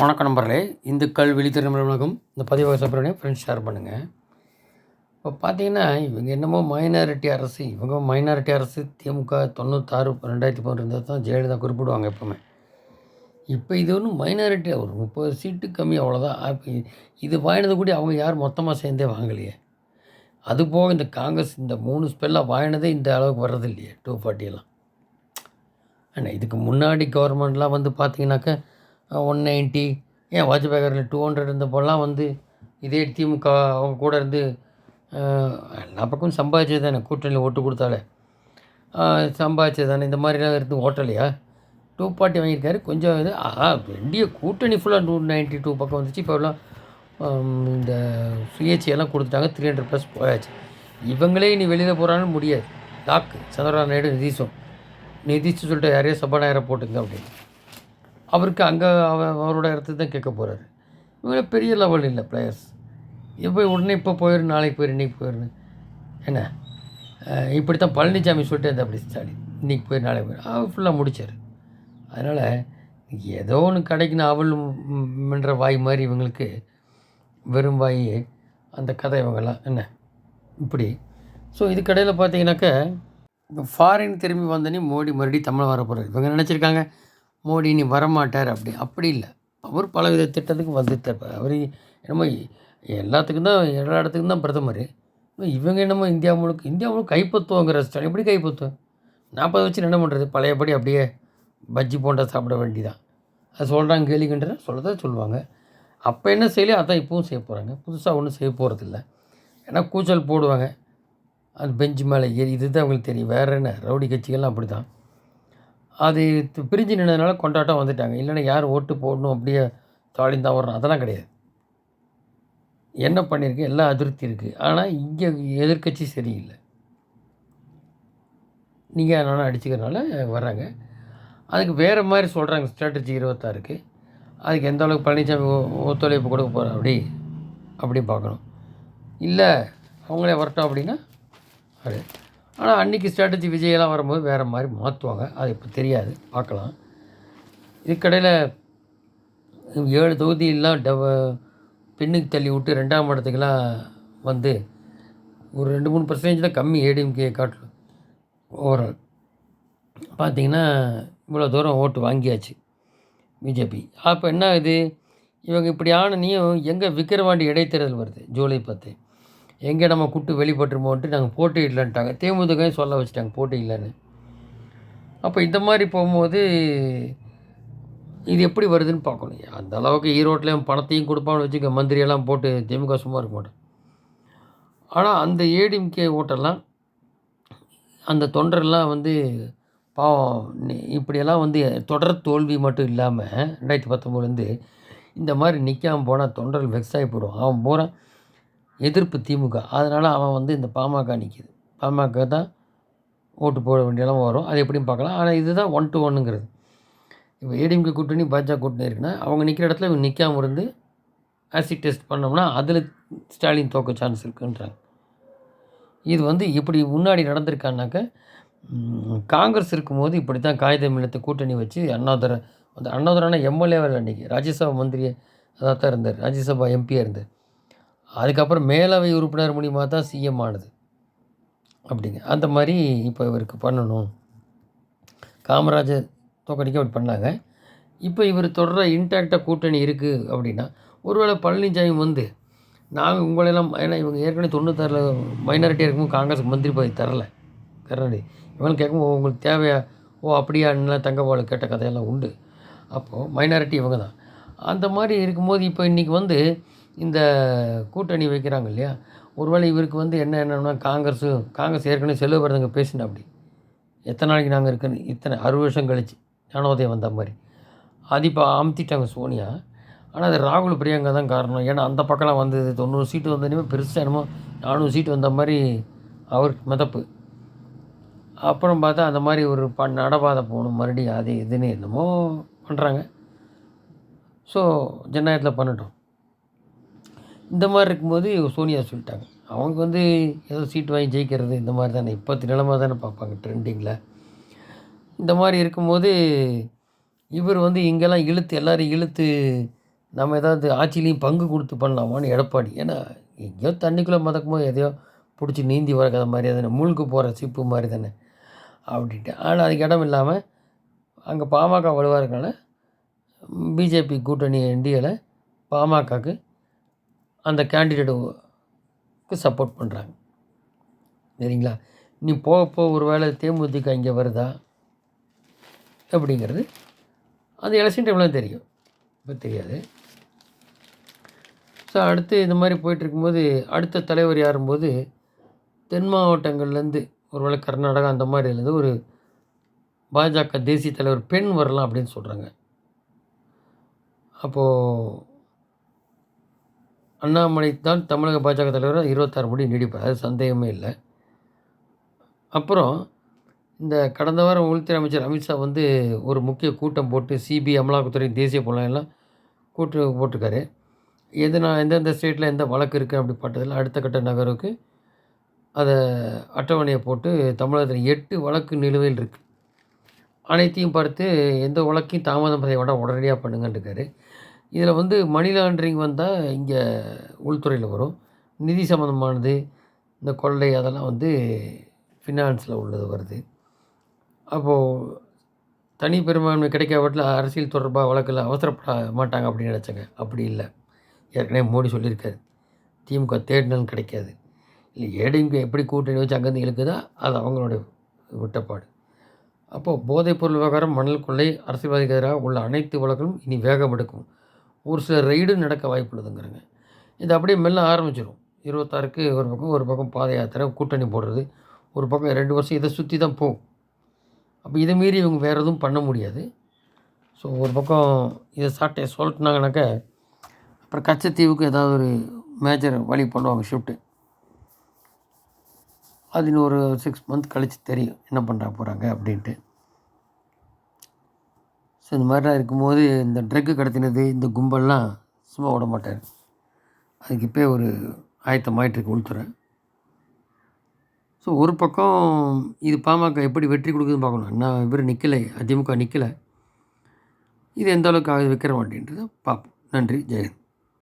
வணக்கம் நண்பர்களே. இந்துக்கள் விழித்திறமை உலகம் இந்த பதிவு சாப்பிட்றேன் ஃப்ரெண்ட்ஸ் ஷேர் பண்ணுங்கள் இப்போ பார்த்தீங்கன்னா இவங்க என்னமோ மைனாரிட்டி அரசு. இவங்க மைனாரிட்டி அரசு திமுக தொண்ணூத்தாறு ரெண்டாயிரத்தி பதினொன்று இருந்தால் தான் ஜெயலலிதா குறிப்பிடுவாங்க எப்போவுமே. இப்போ இது ஒன்றும் மைனாரிட்டி ஒரு முப்பது சீட்டு கம்மி அவ்வளோதான் இப்போ இது வாங்கினது கூட அவங்க யார் மொத்தமாக சேர்ந்தே வாங்கலையே. அது போக இந்த காங்கிரஸ் இந்த மூணு ஸ்பெல்லாக வாங்கினதே இந்த அளவுக்கு வர்றது இல்லையே டூ ஃபார்ட்டியெல்லாம் ஆனால் இதுக்கு முன்னாடி கவர்மெண்ட்லாம் வந்து பார்த்தீங்கன்னாக்கா ஒன் நைன்ட்டி ஏன் வாஜ்பாய் காரில் டூ ஹண்ட்ரட் இருந்தப்போல்லாம் வந்து இதே திமுக அவங்க கூட இருந்து எல்லா பக்கமும் சம்பாதிச்சது தானே கூட்டணியில் ஓட்டு கொடுத்தாலே. சம்பாதிச்சது தானே இந்த மாதிரிலாம் இருந்து ஓட்டலையா? டூ பார்ட்டி வாங்கியிருக்காரு கொஞ்சம் இது ஆ கூட்டணி ஃபுல்லாக டூ நைன்ட்டி டூ பக்கம் வந்துச்சு இப்போ எல்லாம் இந்த சுயேட்சையெல்லாம் கொடுத்துட்டாங்க த்ரீ ஹண்ட்ரட் ப்ளஸ் போயாச்சு. இவங்களே இனி வெளியில் போகிறான்னு முடியாது. டாக்கு சந்திரபாபு நாயுடு நிதிஷும். நிதிஷ் சொல்லிட்டு யாரையோ சபாநாயகரை போட்டுங்க அப்படின்னு. அவருக்கு அங்கே அவ அவரோட இடத்துக்கு தான் கேட்க போகிறாரு இவங்க பெரிய லெவல் இல்லை பிளேயர்ஸ் இப்போ உடனே இப்போ போயிரு நாளைக்கு போயிரு இன்றைக்கி போயிரு என்ன? இப்படி தான் பழனிசாமி சொல்லிட்டு அந்த அப்படி ஸ்டாலின் இன்றைக்கி போயிரு நாளைக்கு போயிரு. அவர் ஃபுல்லாக முடித்தார் அதனால் ஏதோ ஒன்று கிடைக்கணும் அவள் மின்ற வாய் மாதிரி இவங்களுக்கு வெறும் வாய் அந்த கதை இவங்கெல்லாம் என்ன? இப்படி. ஸோ இதுக்கடையில் பார்த்தீங்கன்னாக்கா இப்போ ஃபாரின் திரும்பி வந்தோடனே மோடி மறுபடியும் தமிழ் வர போகிறார் இவங்க நினச்சிருக்காங்க மோடி நீ வரமாட்டார் அப்படி. அப்படி இல்லை. அவர் பலவித திட்டத்துக்கு வந்துட்டார். அவர் என்னமோ எல்லாத்துக்கும் தான் எல்லா இடத்துக்கும் தான் பிரதமர். இவங்க என்னமோ இந்தியா முழுக்க இந்தியா முழுக்க கைப்பற்றுவோங்கிற ஸ்டாலின் எப்படி கைப்பற்றுவோம் நாற்பது வச்சு என்ன பண்ணுறது பழையபடி அப்படியே பஜ்ஜி போண்டா சாப்பிட வேண்டிதான். அது சொல்கிறாங்க கேளுங்கன்ற சொல்லதான் சொல்லுவாங்க. அப்போ என்ன செய்யலையோ அதான் இப்பவும் செய்ய போகிறாங்க புதுசாக ஒன்றும் செய்ய போகிறதில்ல ஏன்னா கூச்சல் போடுவாங்க. அது பெஞ்சு மேலே ஏறி இதுதான் அவங்களுக்கு தெரியும். வேறு என்ன? ரவுடி கட்சிகள்லாம் அப்படி தான் அது பிரிஞ்சு நின்றதுனால கொண்டாட்டம் வந்துட்டாங்க. இல்லைன்னா யார் ஓட்டு போடணும் அப்படியே ஸ்டாலின் தான் வரணும் அதெல்லாம் கிடையாது. என்ன பண்ணியிருக்கு எல்லாம் அதிருப்தி இருக்குது ஆனால் இங்கே எதிர்கட்சி சரியில்லை. நீங்கள் நானும் அடிச்சுக்கிறனால வர்றாங்க. அதுக்கு வேறு மாதிரி சொல்கிறாங்க ஸ்ட்ராட்டஜி இருபத்தாறுக்கு. அதுக்கு எந்த அளவுக்கு பழனிசாமி ஒத்துழைப்பு கொடுக்க போகிறோம் அப்படி அப்படி பார்க்கணும். இல்லை அவங்களே வரட்டும் அப்படின்னா அது ஆனால் அன்றைக்கி ஸ்ட்ராட்டஜி விஜயெல்லாம் வரும்போது வேறு மாதிரி மாற்றுவாங்க அது இப்போ தெரியாது. பார்க்கலாம். இதுக்கடையில் ஏழு தொகுதியெல்லாம் டவ பின்னுக்கு தள்ளி விட்டு ரெண்டாம் இடத்துக்கெல்லாம் வந்து ஒரு ரெண்டு மூணு பர்சன்டேஜ் தான் கம்மி ஏடிஎம்கே காட்டிலும். ஓவரால் பார்த்தீங்கன்னா இவ்வளோ தூரம் ஓட்டு வாங்கியாச்சு பிஜேபி அப்போ என்ன இது இவங்க இப்படி ஆனனையும் எங்கே விக்கிரவாண்டி இடைத்தேர்தல் வருது? ஜூலை பத்து. எங்கே நம்ம குட்டு வெளிப்பட்டுருமோன்ட்டு நாங்கள் போட்டி இல்லைன்ட்டாங்க. தேமுதிகையும் சொல்ல வச்சுட்டாங்க போட்டி இல்லைன்னு. அப்போ இந்த மாதிரி போகும்போது இது எப்படி வருதுன்னு பார்க்கணும். அந்த அளவுக்கு ஈரோட்லேயும் பணத்தையும் கொடுப்பான்னு வச்சுக்க மந்திரியெல்லாம் போட்டு திமுக சும்மா இருக்க மாட்டேன். ஆனால் அந்த ஏடிஎம்கே ஓட்டெல்லாம் அந்த தொண்டரெல்லாம் வந்து பாவம் இப்படியெல்லாம் வந்து தொடர் தோல்வி மட்டும் இல்லாமல் ரெண்டாயிரத்தி பத்தொம்போதுலேருந்து இந்த மாதிரி நிற்காமல் போனால் தொண்டர்கள் வெக்ஸ் ஆகி போயிடுவான் அவன் போகிறான் எதிர்ப்பு திமுக. அதனால் அவன் வந்து இந்த பாமக நிற்கிது பாமக தான் ஓட்டு போட வேண்டியெல்லாம் வரும். அது எப்படியும் பார்க்கலாம். ஆனால் இதுதான் ஒன் டு ஒன்னுங்கிறது இப்போ ஏடிஎம்கே கூட்டணி பாஜக கூட்டணி இருக்குன்னா அவங்க நிற்கிற இடத்துல இவங்க நிற்காம இருந்து ஆசிட் டெஸ்ட் பண்ணோம்னா அதில் ஸ்டாலின் தோக்க சான்ஸ் இருக்குன்றாங்க. இது வந்து இப்படி முன்னாடி நடந்திருக்கான்னாக்க காங்கிரஸ் இருக்கும்போது இப்படி தான் காகிதம் இல்லத்தை கூட்டணி வச்சு அண்ணாதுரை அந்த அண்ணாதுரைனா எம்எல்ஏவில் அன்றைக்கி ராஜ்யசபா மந்திரி அதாக தான் இருந்தார். ராஜ்யசபா எம்பியாக இருந்தார். அதுக்கப்புறம் மேலவை உறுப்பினர் மூலிமா தான் சிஎம் ஆனது. அப்படிங்க. அந்த மாதிரி இப்போ இவருக்கு பண்ணணும். காமராஜர் தோக்கடிக்க அப்படி பண்ணாங்க. இப்போ இவர் தொடர இன்டாக்டாக கூட்டணி இருக்குது அப்படின்னா ஒருவேளை பழனிசாமி வந்து நாங்கள் உங்களெல்லாம் ஏன்னா இவங்க ஏற்கனவே தொண்ணூத்தாறில் மைனாரிட்டியாக இருக்கும்போது காங்கிரஸ் மந்திரி பதவி தரல. கருணாநிதி. இவங்க கேட்கும்போது உங்களுக்கு தேவையா? ஓ அப்படியா? என்ன தங்கபாலு கேட்ட கதையெல்லாம் உண்டு. அப்போது மைனாரிட்டி இவங்க தான். அந்த மாதிரி இருக்கும்போது இப்போ இன்றைக்கி வந்து இந்த கூட்டணி வைக்கிறாங்க இல்லையா? ஒருவேளை இவருக்கு வந்து என்ன என்னன்னா காங்கிரஸு காங்கிரஸ் ஏற்கனவே செலவு பிறந்தவங்க பேசின அப்படி. எத்தனை நாளைக்கு நாங்கள் இருக்குன்னு இத்தனை அறுபது வருஷம் கழிச்சு. ஞானோதயம் வந்த மாதிரி. அது இப்போ அமுத்திட்டாங்க சோனியா. ஆனால் அது ராகுல் பிரியங்கா தான் காரணம். ஏன்னா அந்த பக்கம்லாம் வந்தது தொண்ணூறு சீட்டு வந்தோடனே பெருசாக என்னமோ நானூறு சீட்டு வந்த மாதிரி அவர் மிதப்பு. அப்புறம் பார்த்தா அந்த மாதிரி ஒரு ப நடபாதை போகணும் மறுபடியும் அது இதுன்னு என்னமோ பண்ணுறாங்க ஸோ ஜனநாயகத்தில் பண்ணட்டும். இந்த மாதிரி இருக்கும்போது சோனியா சொல்லிட்டாங்க. அவங்க வந்து ஏதோ சீட் வாங்கி ஜெயிக்கிறது இந்த மாதிரி தானே இப்போத்து நிலமாக தானே பார்ப்பாங்க ட்ரெண்டிங்கில் இந்த மாதிரி இருக்கும்போது இவர் வந்து இங்கெல்லாம் இழுத்து எல்லாரையும் இழுத்து நம்ம ஏதாவது ஆட்சியிலையும் பங்கு கொடுத்து பண்ணலாமான்னு எடப்பாடி. ஏன்னா எங்கேயோ தண்ணிக்குள்ளே மதக்குமோ எதையோ பிடிச்சி நீந்தி வர கதை மாதிரி தானே முழுக்கு போகிற சிப்பு மாதிரி தானே அப்படின்ட்டு. ஆனால் அதுக்கு இடம் இல்லாமல் அங்கே பாமக வலுவாக இருக்கனால பிஜேபி கூட்டணி என்டிஏல பாமகக்கு அந்த கேண்டிடேட்டுக்கு சப்போர்ட் பண்ணுறாங்க. சரிங்களா? நீ போக போக ஒரு வேளை தேமுதிக இங்கே வருதா? அப்படிங்கிறது அந்த எலெக்ஷன் டைம்லாம் தெரியும். இப்போ தெரியாது. ஸோ அடுத்து இந்த மாதிரி போயிட்டுருக்கும்போது அடுத்த தலைவர் யாரும்போது தென் மாவட்டங்கள்லேருந்து ஒருவேளை கர்நாடகா அந்த மாதிரிலேருந்து ஒரு பாஜக தேசிய தலைவர் பெண் வரலாம் அப்படின்னு சொல்கிறாங்க அப்போது அண்ணாமலை தான் தமிழக பாஜக தலைவர் இருபத்தாறு முடி நீடிப்பார் அது சந்தேகமே இல்லை. அப்புறம் இந்த கடந்த வாரம் உள்துறை அமைச்சர் அமித்ஷா வந்து ஒரு முக்கிய கூட்டம் போட்டு சிபிஐ அமலாக்கத்துறை தேசிய புலனெல்லாம் கூட்டு போட்டிருக்காரு. எது நான் எந்தெந்த ஸ்டேட்டில் எந்த வழக்கு இருக்குது அப்படி பட்டதில் அடுத்த கட்ட நகருக்கு அதை அட்டவணையை போட்டு தமிழகத்தில் எட்டு வழக்கு நிலுவையில் இருக்குது அனைத்தையும் பார்த்து எந்த வழக்கையும் தாமதம் செய்ய விட உடனடியாக பண்ணுங்கன்றிருக்காரு. இதில் வந்து மணி லாண்ட்ரிங் வந்தால் இங்கே உள்துறையில் வரும். நிதி சம்மந்தமானது இந்த கொள்ளை அதெல்லாம் வந்து ஃபினான்ஸில் உள்ளது வருது. அப்போது தனி பெரும்பான்மை கிடைக்காவட்டில் அரசியல் தொடர்பாக வழக்கில் அவசரப்பட மாட்டாங்க அப்படின்னு நினச்சாங்க. அப்படி இல்லை. ஏற்கனவே மோடி சொல்லியிருக்காரு. திமுக தேடினாலும் கிடைக்காது. இல்லை ஏடிஎம்கே எப்படி கூட்டணி வச்சு அங்கேருந்து இழுக்குதா அது அவங்களுடைய விட்டப்பாடு. அப்போது போதைப்பொருள் விவகாரம் மணல் கொள்ளை அரசியல்வாதிக்கு எதிராக உள்ள அனைத்து வழக்குகளும் இனி வேகம் எடுக்கும் ஒரு சில ரைடு நடக்க வாய்ப்புள்ளதுங்கிறாங்க இது அப்படியே மெல்ல ஆரம்பிச்சிடும் இருபத்தாறுக்கு ஒரு பக்கம் ஒரு பக்கம் பாத யாத்திரை கூட்டணி போடுறது. ஒரு பக்கம் ரெண்டு வருஷம் இதை சுற்றி தான் போகும். அப்போ இதை மீறி இவங்க வேறு எதுவும் பண்ண முடியாது. ஸோ ஒரு பக்கம் இதை சாட்டை சொல்லிட்டுனாங்கனாக்கா அப்புறம் கச்சத்தீவுக்கு ஏதாவது ஒரு மேஜர் வழி பண்ணுவாங்க ஷிஃப்ட்டு அது இன்னும் ஒரு சிக்ஸ் மந்த் கழித்து தெரியும் என்ன பண்ணுற போகிறாங்க அப்படின்ட்டு. ஸோ இந்த மாதிரிலாம் இருக்கும்போது இந்த ட்ரக்கு கடத்தினது இந்த கும்பல்லாம் சும்மா விட மாட்டார். அதுக்கு இப்போ ஒரு ஆயத்தமாயிட்டுருக்கு உள்துறை. ஸோ ஒரு பக்கம் இது பாமக எப்படி வெற்றி கொடுக்குதுன்னு பார்க்கணும். நான் இவர் நிற்கலை அதிமுக நிற்கலை இது எந்த அளவுக்கு ஆகுது விற்கிற மாட்டேன்றதை பார்ப்போம். நன்றி ஜெயந்த்